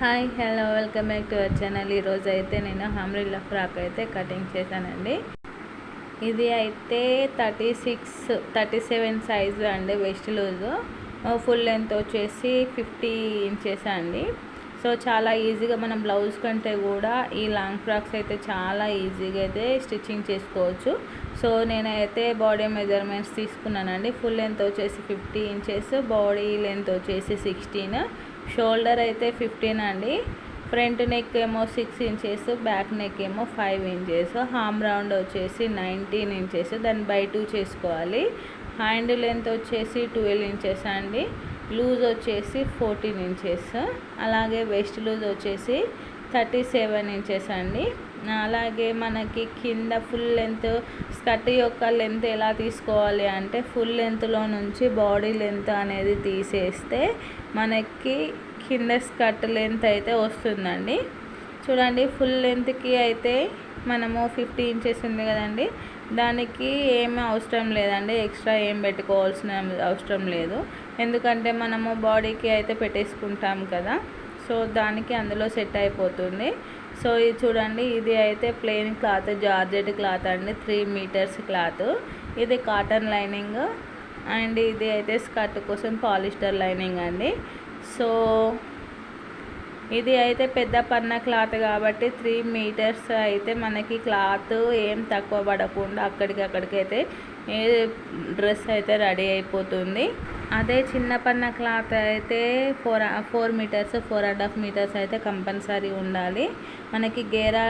Hi hello welcome back to our channel. ఈరోజు అయితే నేను హమ్రిల్లా ఫ్రాక్ అయితే కటింగ్ చేశానండి. ఇది అయితే thirty six thirty seven size అండి వెస్ట్ లూజు. ఫుల్ లెంత్ వచ్చేసి ఫిఫ్టీ ఇంచెస్ అండి. సో చాలా ఈజీగా మనం బ్లౌజ్ కంటే కూడా ఈ లాంగ్ ఫ్రాక్స్ అయితే చాలా ఈజీగా అయితే స్టిచ్చింగ్ చేసుకోవచ్చు. సో నేనైతే బాడీ మెజర్మెంట్స్ తీసుకున్నానండి. ఫుల్ లెంత్ వచ్చేసి ఫిఫ్టీ ఇంచెస్ బాడీ లెంత్ వచ్చేసి సిక్స్టీన్. షోల్డర్ అయితే ఫిఫ్టీన్ అండి. ఫ్రంట్ నెక్ ఏమో సిక్స్ ఇంచెస్ బ్యాక్ నెక్ ఏమో ఫైవ్ ఇంచెస్ హామ్ రౌండ్ వచ్చేసి నైన్టీన్ ఇంచెస్ దాన్ని బై టూ చేసుకోవాలి. హ్యాండ్ లెంత్ వచ్చేసి ట్వెల్వ్ ఇంచెస్ అండి. లూజ్ వచ్చేసి ఫోర్టీన్ ఇంచెస్ అలాగే వెస్ట్ లూజ్ వచ్చేసి థర్టీ సెవెన్ ఇంచెస్ అండి. అలాగే మనకి కింద ఫుల్ లెంత్ స్కర్ట్ యొక్క లెంత్ ఎలా తీసుకోవాలి అంటే ఫుల్ లెంత్లో నుంచి బాడీ లెంత్ అనేది తీసేస్తే మనకి కింద స్కర్ట్ లెంత్ అయితే వస్తుందండి. చూడండి ఫుల్ లెంత్కి అయితే మనము ఫిఫ్టీ ఇంచెస్ ఉంది కదండి. దానికి ఏమి అవసరం లేదండి. ఎక్స్ట్రా ఏం పెట్టుకోవాల్సిన అవసరం లేదు. ఎందుకంటే మనము బాడీకి అయితే పెట్టేసుకుంటాం కదా. సో దానికి అందులో సెట్ అయిపోతుంది. సో ఇది చూడండి ఇది అయితే ప్లెయిన్ క్లాత్ జార్జెట్ క్లాత్ అండి త్రీ మీటర్స్ క్లాత్. ఇది కాటన్ లైనింగ్ అండ్ ఇది అయితే స్కర్ట్ కోసం పాలిస్టర్ లైనింగ్ అండి. సో ఇది అయితే పెద్ద పన్న క్లాత్ కాబట్టి త్రీ మీటర్స్ అయితే మనకి క్లాత్ ఏం తక్కువ పడకుండా అక్కడికి అక్కడికైతే డ్రెస్ అయితే రెడీ అయిపోతుంది. అదే చిన్న పన్న క్లాత్ అయితే four four metres four and half metres అయితే కంపల్సరీ ఉండాలి. మనకి గేరా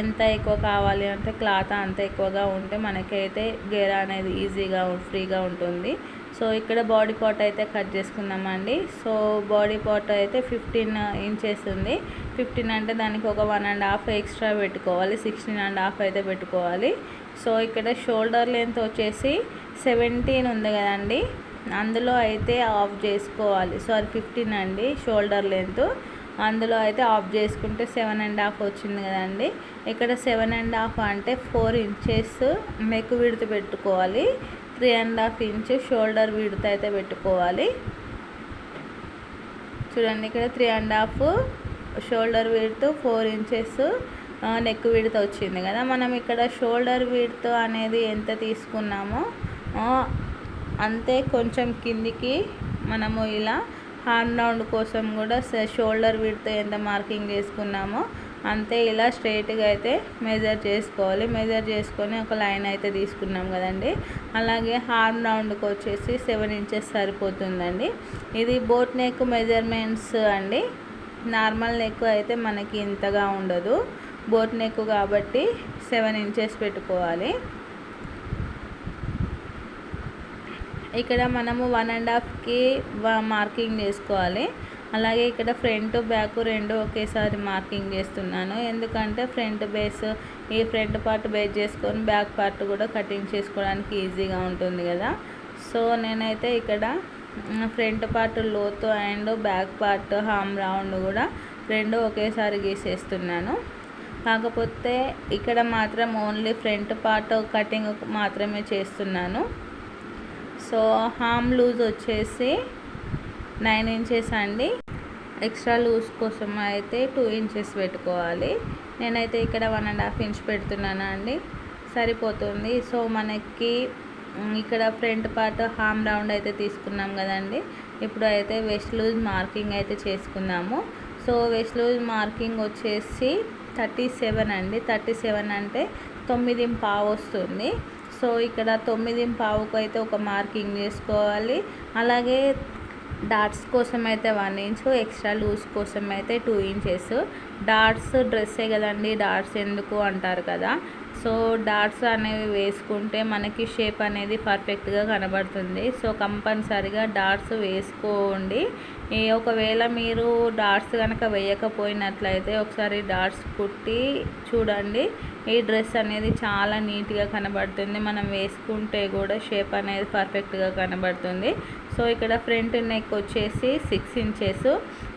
ఎంత ఎక్కువ కావాలి అంటే క్లాత్ అంత ఎక్కువగా ఉంటే మనకైతే గేరా అనేది ఈజీగా ఫ్రీగా ఉంటుంది. సో ఇక్కడ బాడీ పార్ట్ అయితే కట్ చేసుకుందామండి సో బాడీ పార్ట్ అయితే ఫిఫ్టీన్ ఇంచెస్ ఉంది. ఫిఫ్టీన్ అంటే దానికి ఒక వన్ అండ్ హాఫ్ ఎక్స్ట్రా పెట్టుకోవాలి. సిక్స్టీన్ అండ్ హాఫ్ అయితే పెట్టుకోవాలి. సో ఇక్కడ షోల్డర్ లెంత్ వచ్చేసి సెవెంటీన్ ఉంది కదండి. అందులో అయితే ఆఫ్ చేసుకోవాలి. సారీ ఫిఫ్టీన్ అండి షోల్డర్ లెంత్. అందులో అయితే ఆఫ్ చేసుకుంటే సెవెన్ అండ్ హాఫ్ వచ్చింది కదండి. ఇక్కడ సెవెన్ అండ్ హాఫ్ అంటే ఫోర్ ఇంచెస్ నెక్ విడత పెట్టుకోవాలి. Three and half inch shoulder width అయితే పెట్టుకోవాలి. చూడండి ఇక్కడ three and half shoulder width four inches neck width వచ్చింది కదా. మనం ఇక్కడ షోల్డర్ విడత్ అనేది ఎంత తీసుకున్నామో అంతే కొంచెం కిందికి మనము ఇలా హార్న్ రౌండ్ కోసం కూడా షోల్డర్ విడత్ ఎంత మార్కింగ్ చేసుకున్నామో అంతే ఇలా స్ట్రైట్గా అయితే మెజర్ చేసుకోవాలి. మెజర్ చేసుకొని ఒక లైన్ అయితే తీసుకున్నాం కదండి. అలాగే హార్మ్ రౌండ్కి వచ్చేసి సెవెన్ ఇంచెస్ సరిపోతుందండి. ఇది బోట్ నెక్ మెజర్మెంట్స్ అండి. నార్మల్ నెక్ అయితే మనకి ఇంతగా ఉండదు. బోట్ నెక్ కాబట్టి సెవెన్ ఇంచెస్ పెట్టుకోవాలి. ఇక్కడ మనము వన్ అండ్ హాఫ్కి మార్కింగ్ చేసుకోవాలి. అలాగే ఇక్కడ ఫ్రంట్ బ్యాక్ రెండు ఒకేసారి మార్కింగ్ చేస్తున్నాను. ఎందుకంటే ఫ్రంట్ బేస్ ఈ ఫ్రంట్ పార్ట్ బేస్ చేసుకొని బ్యాక్ పార్ట్ కూడా కటింగ్ చేసుకోవడానికి ఈజీగా ఉంటుంది కదా. సో నేనైతే ఇక్కడ ఫ్రంట్ పార్ట్ లోతు and back part hem round కూడా రెండు ఒకేసారి గీసేస్తున్నాను. కాకపోతే ఇక్కడ మాత్రం ఓన్లీ ఫ్రంట్ పార్ట్ కటింగ్ మాత్రమే చేస్తున్నాను. సో హామ్ లూజ్ వచ్చేసి నైన్ ఇంచెస్ అండి. ఎక్స్ట్రా లూజ్ కోసం అయితే టూ ఇంచెస్ పెట్టుకోవాలి. నేనైతే ఇక్కడ వన్ అండ్ హాఫ్ ఇంచ్ పెడుతున్నాను అండి. సరిపోతుంది. సో మనకి ఇక్కడ ఫ్రంట్ పార్ట్ హామ్ రౌండ్ అయితే తీసుకున్నాం కదండి. ఇప్పుడు అయితే వెస్ట్ లూజ్ మార్కింగ్ అయితే చేసుకున్నాము. సో వెస్ట్ లూజ్ మార్కింగ్ వచ్చేసి థర్టీ సెవెన్ అండి. థర్టీ సెవెన్ అంటే తొమ్మిది పావు వస్తుంది. సో ఇక్కడ తొమ్మిది పావుకు అయితే ఒక మార్కింగ్ చేసుకోవాలి. అలాగే డాట్స్ కోసం అయితే వన్ ఇంచ్ ఎక్స్ట్రా లూజ్ కోసం అయితే టూ ఇంచెస్. డాట్స్ డ్రెస్సే కదండి డాట్స్ ఎందుకు అంటారు కదా. సో డాట్స్ అనేవి వేసుకుంటే మనకి షేప్ అనేది పర్ఫెక్ట్గా కనబడుతుంది. సో కంపల్సరిగా డాట్స్ వేసుకోండి. ఒకవేళ మీరు డాట్స్ కనుక వేయకపోయినట్లయితే ఒకసారి డాట్స్ కుట్టి చూడండి. ఈ డ్రెస్ అనేది చాలా నీట్గా కనబడుతుంది. మనం వేసుకుంటే కూడా షేప్ అనేది పర్ఫెక్ట్గా కనబడుతుంది. సో ఇక్కడ ఫ్రంట్ నెక్ వచ్చేసి సిక్స్ ఇంచెస్.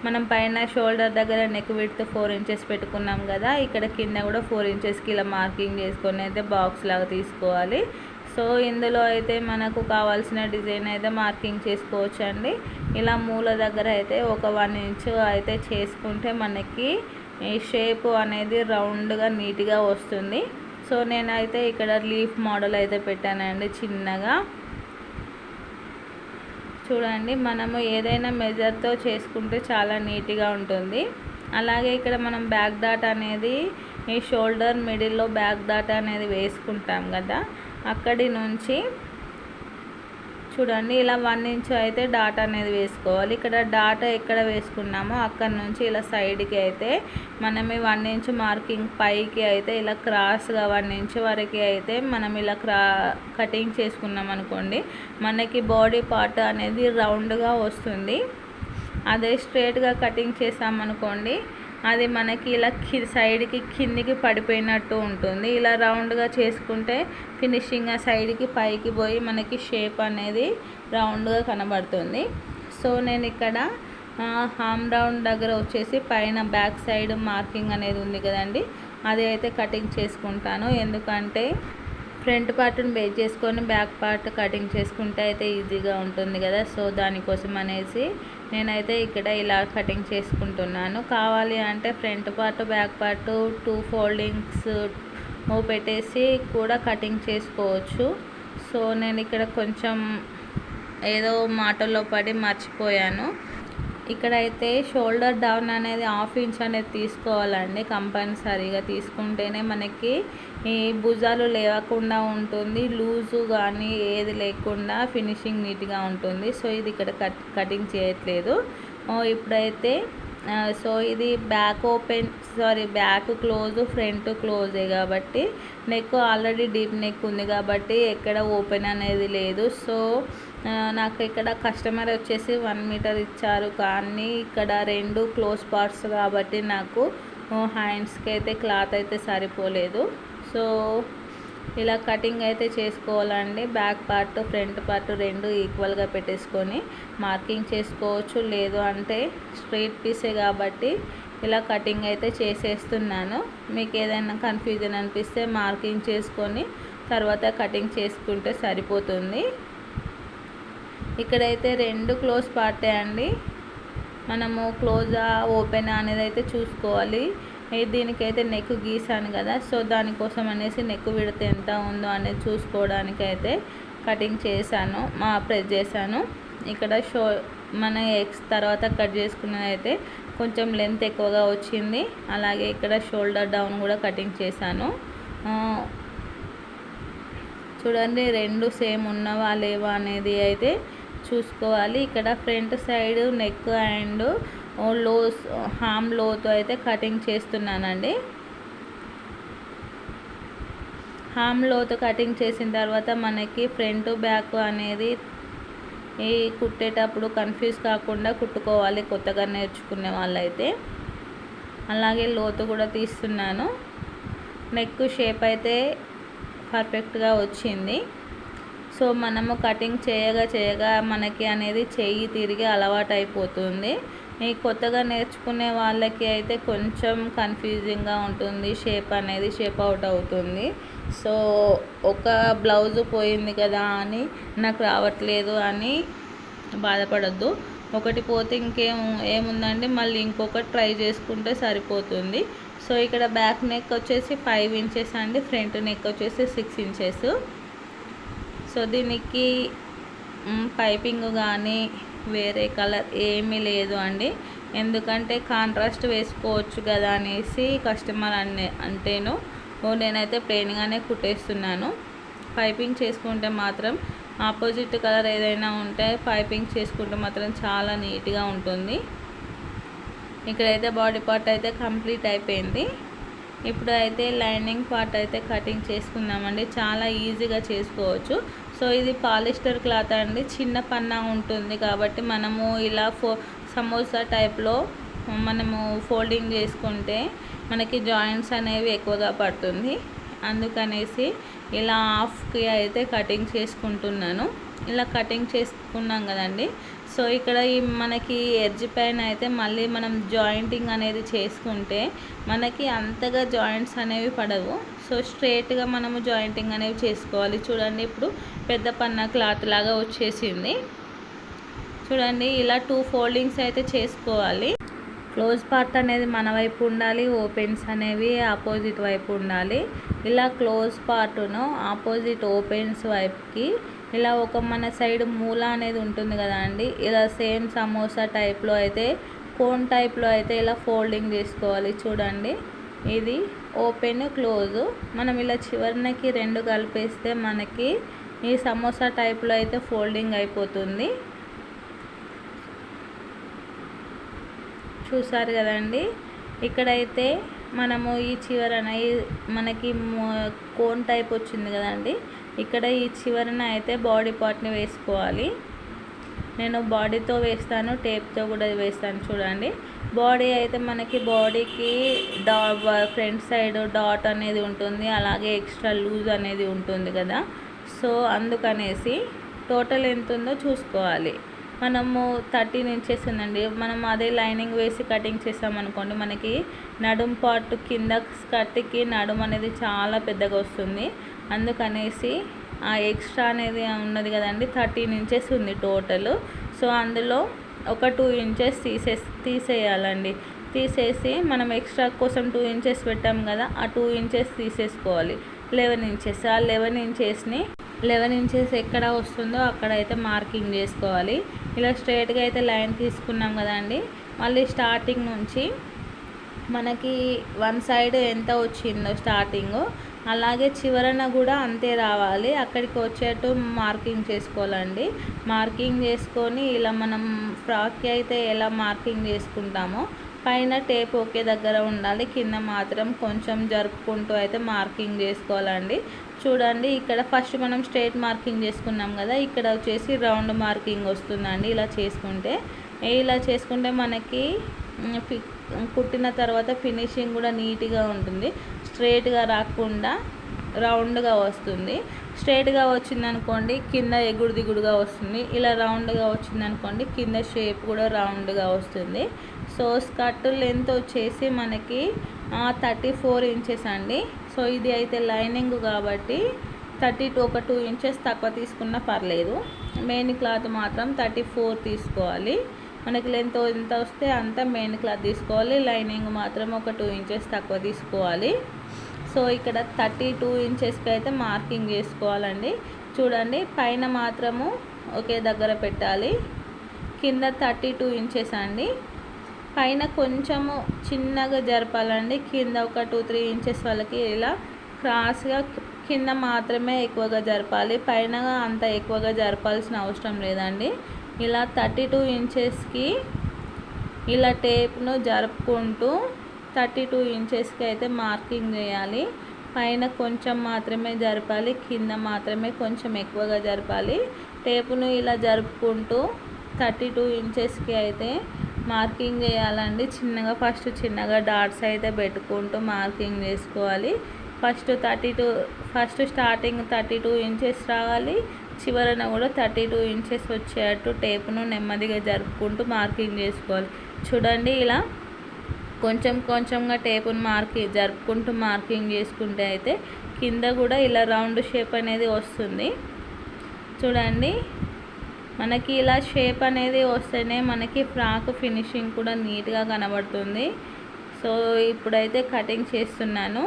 మనం పైన షోల్డర్ దగ్గర నెక్ విడ్త్ ఫోర్ ఇంచెస్ పెట్టుకున్నాం కదా ఇక్కడ కింద కూడా ఫోర్ ఇంచెస్కి ఇలా మార్కింగ్ చేసుకొని అయితే బాక్స్ లాగా తీసుకోవాలి. సో ఇందులో అయితే మనకు కావాల్సిన డిజైన్ అయితే మార్కింగ్ చేసుకోవచ్చు అండి ఇలా మూల దగ్గర అయితే ఒక వన్ ఇంచ్ అయితే చేసుకుంటే మనకి ఈ షేప్ అనేది రౌండ్గా నీట్గా వస్తుంది. సో నేనైతే ఇక్కడ లీఫ్ మోడల్ అయితే పెట్టానండి చిన్నగా. చూడండి మనము ఏదైనా మెజర్తో చేసుకుంటే చాలా నీట్గా ఉంటుంది. అలాగే ఇక్కడ మనం బ్యాక్ డాట్ అనేది ఈ షోల్డర్ మిడిల్లో బ్యాక్ డాట్ అనేది వేసుకుంటాం కదా అక్కడి నుంచి చూడండి ఇలా వన్ ఇంచ్ అయితే డాట్ అనేది వేసుకోవాలి. ఇక్కడ డాట్ ఎక్కడ వేసుకున్నామో అక్కడ నుంచి ఇలా సైడ్కి అయితే మనం ఈ వన్ ఇంచ్ మార్కింగ్ పైకి అయితే ఇలా క్రాస్గా వన్ ఇంచ్ వరకు అయితే మనం ఇలా క్రా కటింగ్ చేసుకున్నాం అనుకోండి మనకి బాడీ పార్ట్ అనేది రౌండ్గా వస్తుంది. అదే స్ట్రేట్గా కటింగ్ చేసామనుకోండి అది మనకి ఇలా కి సైడ్కి కిందికి పడిపోయినట్టు ఉంటుంది. ఇలా రౌండ్గా చేసుకుంటే ఫినిషింగ్ ఆ సైడ్కి పైకి పోయి మనకి షేప్ అనేది రౌండ్గా కనబడుతుంది. సో నేను ఇక్కడ హామ్ రౌండ్ దగ్గర వచ్చేసి పైన బ్యాక్ సైడ్ మార్కింగ్ అనేది ఉంది కదండి. అది అయితే కటింగ్ చేసుకుంటాను. ఎందుకంటే ఫ్రంట్ పార్ట్ని బేస్ చేసుకొని బ్యాక్ పార్ట్ కటింగ్ చేసుకుంటే అయితే ఈజీగా ఉంటుంది కదా. సో దానికోసం అనేసి నేనైతే ఇక్కడ ఇలా కటింగ్ చేసుకుంటున్నాను. కావాలి అంటే front part back part two foldings పెట్టేసి కూడా కటింగ్ చేసుకోవచ్చు. సో నేను ఇక్కడ కొంచెం ఏదో మాటల్లో పడి మర్చిపోయాను. ఇక్కడైతే షోల్డర్ డౌన్ అనేది హాఫ్ ఇంచ్ అనేది తీసుకోవాలండి కంపల్సరీగా. తీసుకుంటేనే మనకి ఈ భుజాలు లేవకుండా ఉంటుంది లూజు కానీ ఏది లేకుండా ఫినిషింగ్ నీట్గా ఉంటుంది. సో ఇది ఇక్కడ కట్ కటింగ్ చేయట్లేదు. ఇప్పుడైతే సో ఇది back open sorry back close front క్లోజే కాబట్టి నెక్ ఆల్రెడీ డీప్ నెక్ ఉంది కాబట్టి ఎక్కడ ఓపెన్ అనేది లేదు. సో నాకు ఇక్కడ కస్టమర్ వచ్చేసి వన్ మీటర్ ఇచ్చారు. కానీ ఇక్కడ రెండు క్లోజ్ పార్ట్స్ కాబట్టి నాకు హ్యాండ్స్కి అయితే క్లాత్ అయితే సరిపోలేదు. సో ఇలా కటింగ్ అయితే చేసుకోవాలండి. బ్యాక్ పార్ట్ ఫ్రంట్ పార్ట్ రెండు ఈక్వల్గా పెట్టేసుకొని మార్కింగ్ చేసుకోవచ్చు. లేదు అంటే స్ట్రైట్ పీసే కాబట్టి ఇలా కటింగ్ అయితే చేసేస్తున్నాను. మీకు ఏదైనా కన్ఫ్యూజన్ అనిపిస్తే మార్కింగ్ చేసుకొని తర్వాత కటింగ్ చేసుకుంటే సరిపోతుంది. ఇక్కడైతే రెండు క్లోజ్ పార్టే అండి. మనము క్లోజా ఓపెన్ అనేది అయితే చూసుకోవాలి. దీనికైతే నెక్ గీసాను కదా సో దానికోసం అనేసి నెక్ విడత ఎంత ఉందో అనేది చూసుకోవడానికి అయితే కటింగ్ చేశాను మా ప్రెస్ చేశాను. ఇక్కడ షో మన ఎక్స్ తర్వాత కట్ చేసుకున్నది అయితే కొంచెం లెంత్ ఎక్కువగా వచ్చింది. అలాగే ఇక్కడ షోల్డర్ డౌన్ కూడా కటింగ్ చేశాను. చూడండి రెండు సేమ్ ఉన్నవా లేవా అనేది అయితే చూసుకోవాలి. ఇక్కడ ఫ్రంట్ సైడ్ నెక్ అండ్ లో హామ్ లోతో అయితే కటింగ్ చేస్తున్నానండి. హామ్ లోతో కటింగ్ చేసిన తర్వాత మనకి ఫ్రంట్ బ్యాక్ అనేది ఈ కుట్టేటప్పుడు కన్ఫ్యూజ్ కాకుండా కుట్టుకోవాలి కొత్తగా నేర్చుకునే వాళ్ళైతే. అలాగే లోతు కూడా తీస్తున్నాను. నెక్ షేప్ అయితే పర్ఫెక్ట్గా వచ్చింది. సో మనము కటింగ్ చేయగా చేయగా మనకి అనేది చెయ్యి తిరిగి అలవాటు అయిపోతుంది ఈ కొత్తగా నేర్చుకునే వాళ్ళకి అయితే కొంచెం కన్ఫ్యూజింగ్గా ఉంటుంది. షేప్ అనేది షేప్ అవుట్ అవుతుంది. సో ఒక బ్లౌజ్ పోయింది కదా అని నాకు రావట్లేదు అని బాధపడద్దు. ఒకటి పోతే ఇంకేం ఏముందండి? మళ్ళీ ఇంకొకటి ట్రై చేసుకుంటే సరిపోతుంది. సో ఇక్కడ బ్యాక్ నెక్ వచ్చేసి ఫైవ్ ఇంచెస్ అండి. ఫ్రంట్ నెక్ వచ్చేసి సిక్స్ ఇంచెస్ సో దీనికి పైపింగ్ కానీ వేరే కలర్ ఏమీ లేదు అండి. ఎందుకంటే కాంట్రాస్ట్ వేసుకోవచ్చు కదా అనేసి కస్టమర్ అనే అంటేను. నేనైతే ప్లెయిన్గానే కుట్టేస్తున్నాను. పైపింగ్ చేసుకుంటే మాత్రం ఆపోజిట్ కలర్ ఏదైనా ఉంటే పైపింగ్ చేసుకుంటే మాత్రం చాలా నీట్గా ఉంటుంది. ఇక్కడైతే బాడీ పార్ట్ అయితే కంప్లీట్ అయిపోయింది. ఇప్పుడు అయితే లైనింగ్ పార్ట్ అయితే కటింగ్ చేసుకుందామండి చాలా ఈజీగా చేసుకోవచ్చు. సో ఇది పాలిస్టర్ క్లాత్ అండి. చిన్న పన్నా ఉంటుంది కాబట్టి మనము ఇలా ఫో సమోసా టైప్లో మనము ఫోల్డింగ్ చేసుకుంటే మనకి జాయింట్స్ అనేవి ఎక్కువగా పడుతుంది. అందుకనేసి ఇలా హాఫ్కి అయితే కటింగ్ చేసుకుంటున్నాను. ఇలా కటింగ్ చేసుకున్నాం కదండి. సో ఇక్కడ ఈ మనకి ఎడ్జ్ పైన అయితే మళ్ళీ మనం జాయింటింగ్ అనేది చేసుకుంటే మనకి అంతగా జాయింట్స్ అనేవి పడవు. సో స్ట్రేట్గా మనము జాయింటింగ్ అనేవి చేసుకోవాలి. చూడండి ఇప్పుడు పెద్ద పన్న క్లాత్ లాగా వచ్చేసింది. చూడండి ఇలా టూ ఫోల్డింగ్స్ అయితే చేసుకోవాలి. క్లోజ్ పార్ట్ అనేది మన వైపు ఉండాలి ఓపెన్స్ అనేవి ఆపోజిట్ వైపు ఉండాలి. ఇలా క్లోజ్ పార్ట్ను ఆపోజిట్ ఓపెన్స్ వైపుకి ఇలా ఒక మన సైడ్ మూల అనేది ఉంటుంది కదా అండి. ఇలా సేమ్ సమోసా టైప్లో అయితే కోన్ టైప్లో అయితే ఇలా ఫోల్డింగ్ చేసుకోవాలి. చూడండి ఇది ఓపెన్ క్లోజ్. మనం ఇలా చివరినకి రెండు కలిపేస్తే మనకి ఈ సమోసా టైప్లో అయితే ఫోల్డింగ్ అయిపోతుంది. చూసారు కదండి? ఇక్కడైతే మనము ఈ చివరన ఈ- మనకి కోన్ టైప్ వచ్చింది కదండి? ఇక్కడ ఈ చివరన అయితే బాడీ పార్ట్ని వేసుకోవాలి. నేను బాడీతో వేస్తాను టేప్తో కూడా వేస్తాను చూడండి. బాడీ అయితే మనకి బాడీకి డా ఫ్రంట్ సైడ్ డాట్ అనేది ఉంటుంది అలాగే ఎక్స్ట్రా లూజ్ అనేది ఉంటుంది కదా. సో అందుకనేసి టోటల్ ఎంత ఉందో చూసుకోవాలి. మనము థర్టీన్ ఇంచెస్ ఉందండి. మనం అదే లైనింగ్ వేసి కటింగ్ చేసామనుకోండి మనకి నడుం పార్ట్ కింద స్కర్ట్కి నడుం అనేది చాలా పెద్దగా వస్తుంది. అందుకనేసి ఆ ఎక్స్ట్రా అనేది ఉన్నది కదండి థర్టీన్ ఇంచెస్ ఉంది టోటల్. సో అందులో ఒక టూ ఇంచెస్ తీసే తీసేయాలండి. తీసేసి మనం ఎక్స్ట్రా కోసం టూ ఇంచెస్ పెట్టాం కదా ఆ టూ ఇంచెస్ తీసేసుకోవాలి. లెవెన్ ఇంచెస్ ఆ లెవెన్ ఇంచెస్ని లెవెన్ ఇంచెస్ ఎక్కడ వస్తుందో అక్కడ అయితే మార్కింగ్ చేసుకోవాలి. ఇలా స్ట్రైట్గా అయితే లైన్ తీసుకున్నాం కదండి మళ్ళీ స్టార్టింగ్ నుంచి మనకి వన్ సైడ్ ఎంత వచ్చిందో స్టార్టింగ్ అలాగే చివరన కూడా అంతే రావాలి. అక్కడికి వచ్చేట్టు మార్కింగ్ చేసుకోవాలండి. మార్కింగ్ చేసుకొని ఇలా మనం ఫ్రాక్కి అయితే ఎలా మార్కింగ్ చేసుకుంటామో పైన టేప్ ఒకే దగ్గర ఉండాలి. కింద మాత్రం కొంచెం జరుపుకుంటూ అయితే మార్కింగ్ చేసుకోవాలండి. చూడండి ఇక్కడ ఫస్ట్ మనం స్ట్రైట్ మార్కింగ్ చేసుకున్నాం కదా ఇక్కడ వచ్చేసి రౌండ్ మార్కింగ్ వస్తుందండి ఇలా చేసుకుంటే. ఇలా చేసుకుంటే మనకి కుట్టిన తర్వాత ఫినిషింగ్ కూడా నీట్గా ఉంటుంది. స్ట్రైట్గా రాకుండా రౌండ్గా వస్తుంది. స్ట్రైట్గా వచ్చిందనుకోండి కింద ఎగుడు దిగుడుగా వస్తుంది. ఇలా రౌండ్గా వచ్చిందనుకోండి కింద షేప్ కూడా రౌండ్గా వస్తుంది. సో స్కర్ట్ లెంత్ వచ్చేసి మనకి థర్టీ ఫోర్ ఇంచెస్ అండి. సో ఇది అయితే లైనింగ్ కాబట్టి థర్టీ టూ ఒక టూ ఇంచెస్ తక్కువ తీసుకున్నా పర్లేదు. మెయిన్ క్లాత్ మాత్రం థర్టీ ఫోర్ తీసుకోవాలి. మనకి లెంత్ ఎంత వస్తే అంత మెయిన్ క్లాత్ తీసుకోవాలి. లైనింగ్ మాత్రం ఒక టూ ఇంచెస్ తక్కువ తీసుకోవాలి. సో ఇక్కడ థర్టీ టూ ఇంచెస్కి అయితే మార్కింగ్ చేసుకోవాలండి. చూడండి పైన మాత్రము ఒకే దగ్గర పెట్టాలి. కింద థర్టీ టూ ఇంచెస్ అండి. పైన కొంచెము చిన్నగా జరపాలండి. కింద ఒక టూ త్రీ ఇంచెస్ వాళ్ళకి ఇలా క్రాస్గా కింద మాత్రమే ఎక్కువగా జరపాలి. పైన అంత ఎక్కువగా జరపాల్సిన అవసరం లేదండి. ఇలా థర్టీ టూ ఇంచెస్కి ఇలా టేప్ను జరుపుకుంటూ థర్టీ టూ ఇంచెస్కి అయితే మార్కింగ్ చేయాలి. పైన కొంచెం మాత్రమే జరపాలి కింద మాత్రమే కొంచెం ఎక్కువగా జరపాలి. టేపును ఇలా జరుపుకుంటూ థర్టీ టూ ఇంచెస్కి అయితే మార్కింగ్ చేయాలండి. చిన్నగా ఫస్ట్ చిన్నగా డాట్స్ అయితే పెట్టుకుంటూ మార్కింగ్ చేసుకోవాలి. First thirty two first starting thirty two inches రావాలి. చివరన కూడా థర్టీ టూ ఇంచెస్ వచ్చేటట్టు టేపును నెమ్మదిగా జరుపుకుంటూ మార్కింగ్ చేసుకోవాలి. చూడండి ఇలా కొంచెం కొంచెంగా టేపును మార్కింగ్ జరుపుకుంటూ మార్కింగ్ చేసుకుంటే అయితే కింద కూడా ఇలా రౌండ్ షేప్ అనేది వస్తుంది. చూడండి మనకి ఇలా షేప్ అనేది వస్తేనే మనకి ఫ్రాక్ ఫినిషింగ్ కూడా నీట్గా కనబడుతుంది. సో ఇప్పుడైతే కటింగ్ చేస్తున్నాను.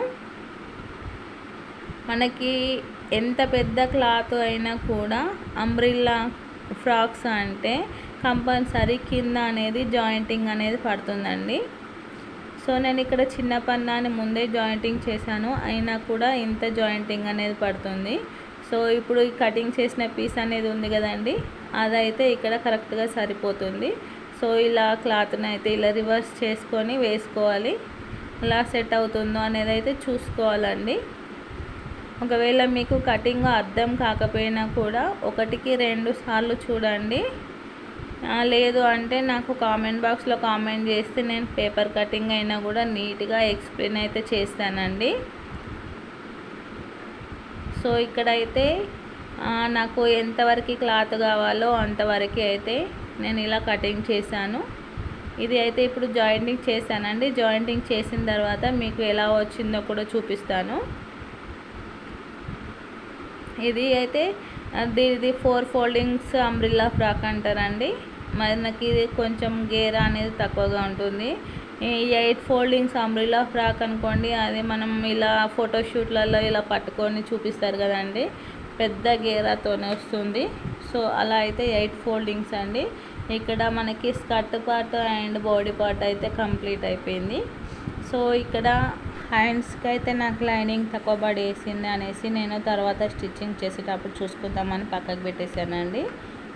మనకి ఎంత పెద్ద క్లాత్ అయినా కూడా అంబ్రిల్లా ఫ్రాక్స్ అంటే కంపల్సరీ కింద అనేది జాయింటింగ్ అనేది పడుతుందండి. సో నేను ఇక్కడ చిన్న పన్నాని ముందే జాయింటింగ్ చేశాను. అయినా కూడా ఇంత జాయింటింగ్ అనేది పడుతుంది. సో ఇప్పుడు ఈ కటింగ్ చేసిన పీస్ అనేది ఉంది కదండి అదైతే ఇక్కడ కరెక్ట్గా సరిపోతుంది. సో ఇలా క్లాత్ని అయితే ఇలా రివర్స్ చేసుకొని వేసుకోవాలి. ఎలా సెట్ అవుతుందో అనేది అయితే చూసుకోవాలండి. ఒకవేళ మీకు కటింగ్ అర్థం కాకపోయినా కూడా ఒకటికి రెండు సార్లు చూడండి. లేదు అంటే నాకు కామెంట్ బాక్స్లో కామెంట్ చేస్తే నేను పేపర్ కటింగ్ అయినా కూడా నీట్గా ఎక్స్ప్లెయిన్ అయితే చేస్తానండి. సో ఇక్కడైతే నాకు ఎంతవరకు క్లాత్ కావాలో అంతవరకు అయితే నేను ఇలా కటింగ్ చేశాను. ఇది అయితే ఇప్పుడు జాయింటింగ్ చేశానండి. జాయింటింగ్ చేసిన తర్వాత మీకు ఎలా వచ్చిందో కూడా చూపిస్తాను. ఇది అయితే దీనిది ఫోర్ ఫోల్డింగ్స్ అంబ్రిల్లా ఫ్రాక్ అంటారండి. మనకి ఇది కొంచెం గేర అనేది తక్కువగా ఉంటుంది. ఈ ఎయిట్ ఫోల్డింగ్స్ అంబ్రిల్లా ఫ్రాక్ అనుకోండి అది మనం ఇలా ఫోటోషూట్లలో ఇలా పట్టుకొని చూపిస్తారు కదండి పెద్ద గేరాతోనే వస్తుంది. సో అలా అయితే ఎయిట్ ఫోల్డింగ్స్ అండి. ఇక్కడ మనకి skirt part and body part అయితే కంప్లీట్ అయిపోయింది. సో ఇక్కడ హ్యాండ్స్కి అయితే నాకు లైనింగ్ తక్కువ పడేసింది అనేసి నేను తర్వాత స్టిచ్చింగ్ చేసేటప్పుడు చూసుకుందామని పక్కకు పెట్టేశానండి.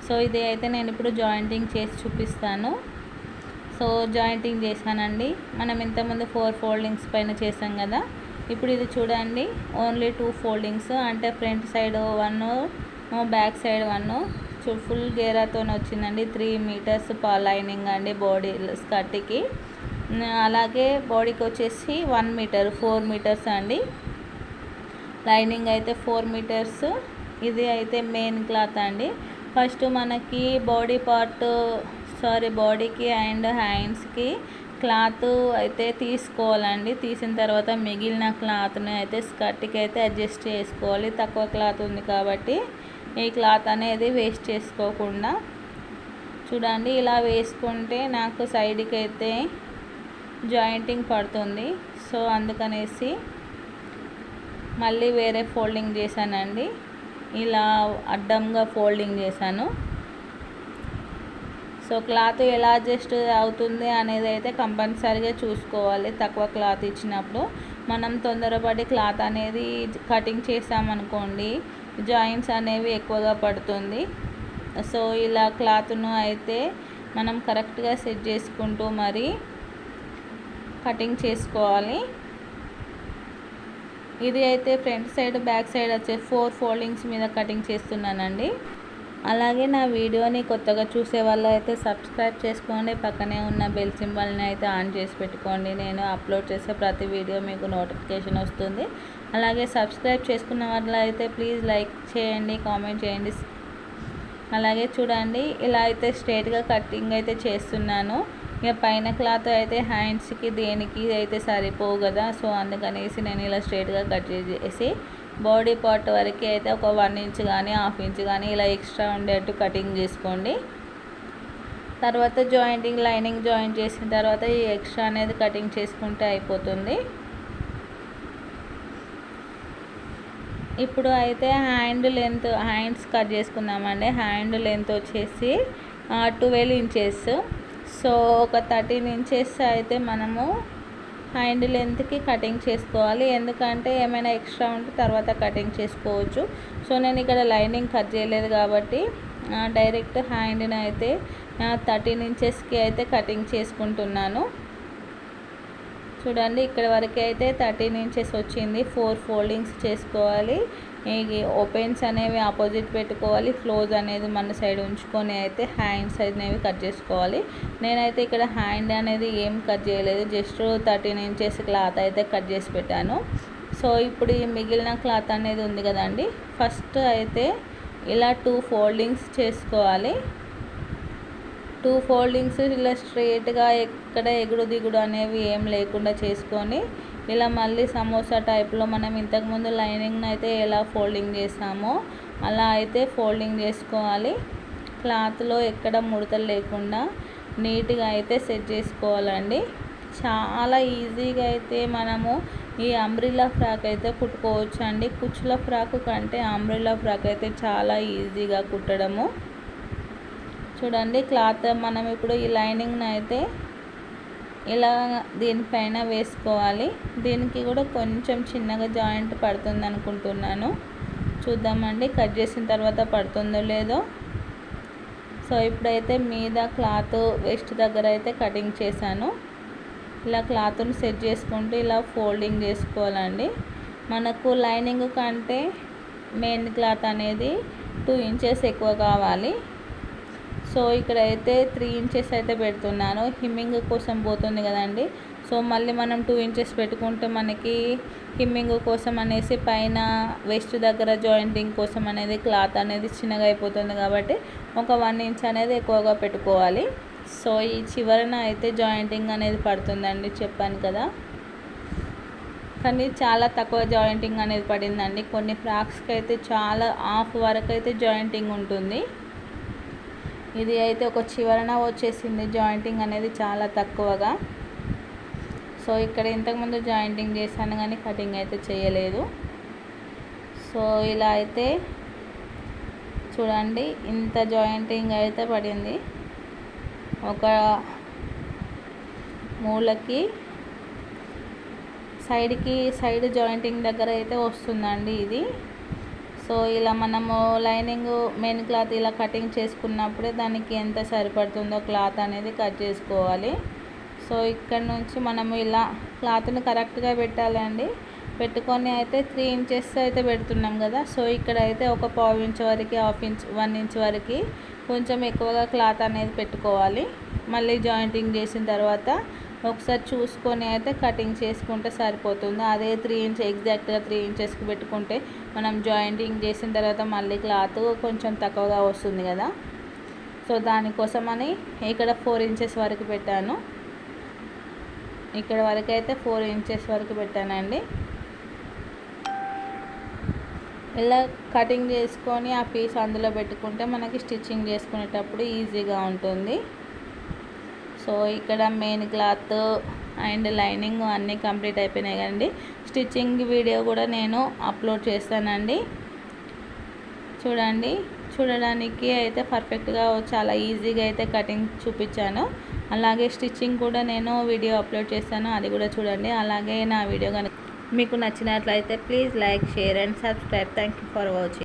సో ఇది అయితే నేను ఇప్పుడు జాయింటింగ్ చేసి చూపిస్తాను. సో జాయింటింగ్ చేశానండి. మనం ఇంతకుముందు ఫోర్ ఫోల్డింగ్స్ పైన చేసాం కదా. ఇప్పుడు ఇది చూడండి. Only two foldings. అంటే front side one back side one. Full గేరాతో వచ్చిందండి. త్రీ మీటర్స్ లైనింగ్ అండి బాడీ స్కర్ట్కి. అలాగే బాడీకి వచ్చేసి వన్ మీటర్ ఫోర్ మీటర్స్ అండి. లైనింగ్ అయితే ఫోర్ మీటర్స్ ఇది అయితే మెయిన్ క్లాత్ అండి. ఫస్ట్ మనకి బాడీ పార్ట్ సారీ బాడీకి అండ్ హ్యాండ్స్కి క్లాత్ అయితే తీసుకోవాలండి. తీసిన తర్వాత మిగిలిన క్లాత్ని అయితే స్కర్ట్కి అయితే అడ్జస్ట్ చేసుకోవాలి. తక్కువ క్లాత్ ఉంది కాబట్టి ఈ క్లాత్ అనేది వేస్ట్ చేసుకోకుండా. చూడండి ఇలా వేసుకుంటే నాకు సైడ్కి అయితే జాయింటింగ్ పడుతుంది. సో అందుకనేసి మళ్ళీ వేరే ఫోల్డింగ్ చేశానండి. ఇలా అడ్డంగా ఫోల్డింగ్ చేశాను. సో క్లాత్ ఎలా అడ్జస్ట్ అవుతుంది అనేది అయితే కంపల్సరీగా చూసుకోవాలి. తక్కువ క్లాత్ ఇచ్చినప్పుడు మనం తొందరపడి క్లాత్ అనేది కటింగ్ చేసామనుకోండి జాయింట్స్ అనేవి ఎక్కువగా పడుతుంది. సో ఇలా క్లాత్ను అయితే మనం కరెక్ట్గా సెట్ చేసుకుంటూ మరి కటింగ్ చేసుకోవాలి. ఇది అయితే ఫ్రంట్ సైడ్ బ్యాక్ సైడ్ వచ్చే ఫోర్ ఫోల్డింగ్స్ మీద కటింగ్ చేస్తున్నానండి. అలాగే నా వీడియోని కొత్తగా చూసే వాళ్ళు అయితే సబ్స్క్రైబ్ చేసుకోండి. పక్కనే ఉన్న బెల్ సింబల్ని అయితే ఆన్ చేసి పెట్టుకోండి. నేను అప్లోడ్ చేసే ప్రతి వీడియో మీకు నోటిఫికేషన్ వస్తుంది. అలాగే సబ్స్క్రైబ్ చేసుకున్న వాళ్ళు అయితే ప్లీజ్ లైక్ చేయండి కామెంట్ చేయండి. అలాగే చూడండి ఇలా అయితే స్ట్రేట్గా కటింగ్ అయితే చేస్తున్నాను. ఇక పైన క్లాత్ అయితే హ్యాండ్స్కి దేనికి అయితే సరిపోవు కదా సో అందుకనేసి నేను ఇలా స్ట్రైట్గా కట్ చేసి బాడీ పార్ట్ వరకు అయితే ఒక వన్ ఇంచ్ కానీ హాఫ్ ఇంచ్ కానీ ఇలా ఎక్స్ట్రా ఉండేట్టు కటింగ్ చేసుకోండి. తర్వాత జాయింటింగ్ లైనింగ్ జాయింట్ చేసిన తర్వాత ఈ ఎక్స్ట్రా అనేది కటింగ్ చేసుకుంటే అయిపోతుంది. ఇప్పుడు అయితే హ్యాండ్ లెంత్ హ్యాండ్స్ కట్ చేసుకుందామండి. హ్యాండ్ లెంత్ వచ్చేసి ట్వెల్వ్ ఇంచెస్. సో ఒక థర్టీన్ ఇంచెస్ అయితే మనము హ్యాండ్ లెంత్కి కటింగ్ చేసుకోవాలి. ఎందుకంటే ఏమైనా ఎక్స్ట్రా ఉంటే తర్వాత కటింగ్ చేసుకోవచ్చు. సో నేను ఇక్కడ లైనింగ్ కట్ చేయలేదు కాబట్టి డైరెక్ట్ హ్యాండ్ని అయితే థర్టీన్ ఇంచెస్కి అయితే కటింగ్ చేసుకుంటున్నాను. చూడండి ఇక్కడ వరకు అయితే థర్టీన్ ఇంచెస్ వచ్చింది. ఫోర్ ఫోల్డింగ్స్ చేసుకోవాలి. ఈ ఓపెన్స్ అనేవి ఆపోజిట్ పెట్టుకోవాలి. క్లోజ్ అనేది మన సైడ్ ఉంచుకొని అయితే హ్యాండ్స్ అనేవి కట్ చేసుకోవాలి. నేనైతే ఇక్కడ హ్యాండ్ అనేది ఏం కట్ చేయలేదు. జస్ట్ థర్టీన్ ఇంచెస్ క్లాత్ అయితే కట్ చేసి పెట్టాను. సో ఇప్పుడు ఈ మిగిలిన క్లాత్ అనేది ఉంది కదండి. ఫస్ట్ అయితే ఇలా టూ ఫోల్డింగ్స్ చేసుకోవాలి. టూ ఫోల్డింగ్స్ ఇలా స్ట్రేట్గా ఎక్కడ ఎగుడు దిగుడు అనేవి ఏం లేకుండా చేసుకొని ఇలా మళ్ళీ సమోసా టైప్లో మనం ఇంతకుముందు లైనింగ్ని అయితే ఎలా ఫోల్డింగ్ చేసామో అలా అయితే ఫోల్డింగ్ చేసుకోవాలి. క్లాత్లో ఎక్కడ ముడతలు లేకుండా నీట్గా అయితే సెట్ చేసుకోవాలండి. చాలా ఈజీగా అయితే మనము ఈ అంబ్రిల్లా ఫ్రాక్ అయితే కుట్టుకోవచ్చు అండి కుచ్చుల ఫ్రాక్ కంటే అంబ్రిల్లా ఫ్రాక్ అయితే చాలా ఈజీగా కుట్టడము. చూడండి క్లాత్ మనం ఇప్పుడు ఈ లైనింగ్ని అయితే ఇలా దీనిపైన వేసుకోవాలి. దీనికి కూడా కొంచెం చిన్నగా జాయింట్ పడుతుంది అనుకుంటున్నాను. చూద్దామండి కట్ చేసిన తర్వాత పడుతుందో లేదో. సో ఇప్పుడైతే మీద క్లాత్ వేస్ట్ దగ్గర అయితే కటింగ్ చేశాను. ఇలా క్లాత్ని సెట్ చేసుకుంటూ ఇలా ఫోల్డింగ్ చేసుకోవాలండి. మనకు లైనింగ్ కంటే మెయిన్ క్లాత్ అనేది టూ ఇంచెస్ ఎక్కువ కావాలి. సో ఇక్కడ అయితే త్రీ ఇంచెస్ అయితే పెడుతున్నాను. హిమ్మింగ్ కోసం పోతుంది కదండి. సో మళ్ళీ మనం టూ ఇంచెస్ పెట్టుకుంటే మనకి హిమ్మింగ్ కోసం అనేసి పైన వెస్ట్ దగ్గర జాయింటింగ్ కోసం అనేది క్లాత్ అనేది చిన్నగా అయిపోతుంది కాబట్టి ఒక వన్ ఇంచ్ అనేది ఎక్కువగా పెట్టుకోవాలి. సో ఈ చివరన అయితే జాయింటింగ్ అనేది పడుతుందండి చెప్పాను కదా. కానీ చాలా తక్కువ జాయింటింగ్ అనేది పడిందండి. కొన్ని ఫ్రాక్స్కి అయితే చాలా హాఫ్ వరకు అయితే జాయింటింగ్ ఉంటుంది. ఇది అయితే ఒక చివరన వచ్చేసింది జాయింటింగ్ అనేది చాలా తక్కువగా. సో ఇక్కడ ఇంతకుముందు జాయింటింగ్ చేశాను కానీ కటింగ్ అయితే చేయలేదు. సో ఇలా అయితే చూడండి ఇంత జాయింటింగ్ అయితే పడింది. ఒక మూలకి సైడ్కి సైడ్ జాయింటింగ్ దగ్గర అయితే వస్తుందండి ఇది. సో ఇలా మనము లైనింగ్ మెయిన్ క్లాత్ ఇలా కటింగ్ చేసుకున్నప్పుడే దానికి ఎంత సరిపడుతుందో క్లాత్ అనేది కట్ చేసుకోవాలి. సో ఇక్కడ నుంచి మనము ఇలా క్లాత్ని కరెక్ట్గా పెట్టాలండి. పెట్టుకొని అయితే త్రీ ఇంచెస్ అయితే పెడుతున్నాం కదా సో ఇక్కడ అయితే ఒక పావు ఇంచ్ వరకు హాఫ్ ఇంచ్ వన్ ఇంచ్ వరకు కొంచెం ఎక్కువగా క్లాత్ అనేది పెట్టుకోవాలి. మళ్ళీ జాయింటింగ్ చేసిన తర్వాత ఒకసారి చూసుకొని అయితే కటింగ్ చేసుకుంటే సరిపోతుంది. అదే త్రీ ఇంచ్ ఎగ్జాక్ట్గా త్రీ ఇంచెస్కి పెట్టుకుంటే మనం జాయింటింగ్ చేసిన తర్వాత మళ్ళీ క్లాత్ కొంచెం తక్కువగా వస్తుంది కదా. సో దానికోసమని ఇక్కడ ఫోర్ ఇంచెస్ వరకు పెట్టాను. ఇక్కడ వరకు అయితే ఫోర్ ఇంచెస్ వరకు పెట్టానండి. ఇలా కటింగ్ చేసుకొని ఆ పీస్ అందులో పెట్టుకుంటే మనకి స్టిచ్చింగ్ చేసుకునేటప్పుడు ఈజీగా ఉంటుంది. సో ఇక్కడ మెయిన్ క్లాత్ అండ్ లైనింగ్ అన్నీ కంప్లీట్ అయిపోయినాయి కదండి. స్టిచ్చింగ్ వీడియో కూడా నేను అప్లోడ్ చేస్తానండి. చూడండి. చూడడానికి అయితే పర్ఫెక్ట్గా చాలా ఈజీగా అయితే కటింగ్ చూపించాను. అలాగే స్టిచ్చింగ్ కూడా నేను వీడియో అప్లోడ్ చేస్తాను. అది కూడా చూడండి. అలాగే నా వీడియో కనుక మీకు నచ్చినట్లయితే please like share and subscribe thank you for watching